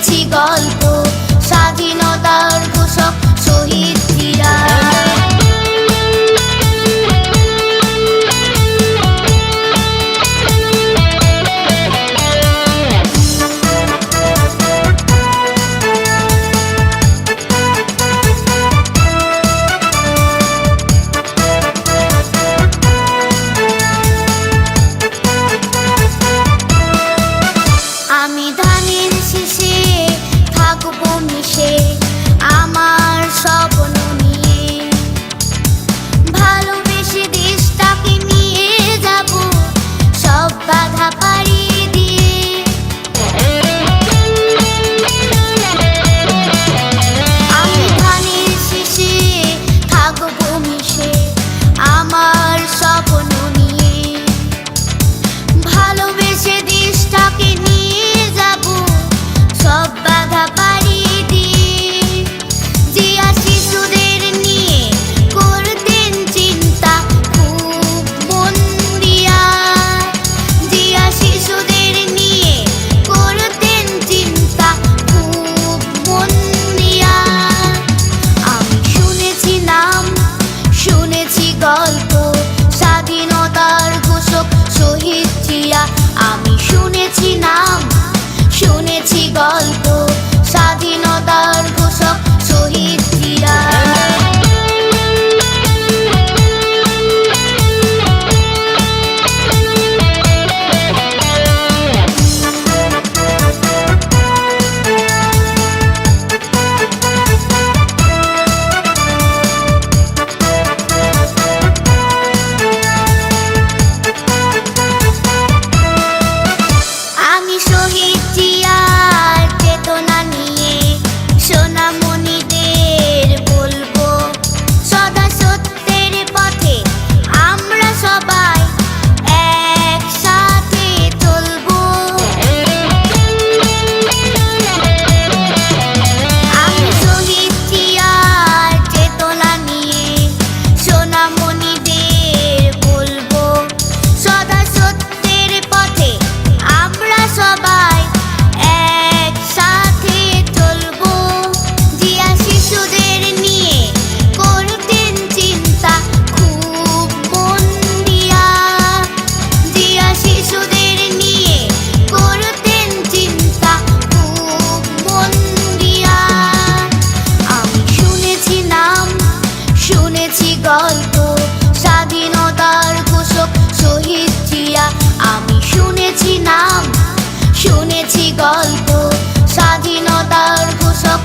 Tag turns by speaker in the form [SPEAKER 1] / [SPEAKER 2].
[SPEAKER 1] নাম গল্প। শুনেছি গল্প স্বাধীনতার ঘোষক গল্প স্বাধীনতার কুশক শহীদ জিয়া। আমি শুনেছি নাম শুনেছি গল্প স্বাধীনতার কুশক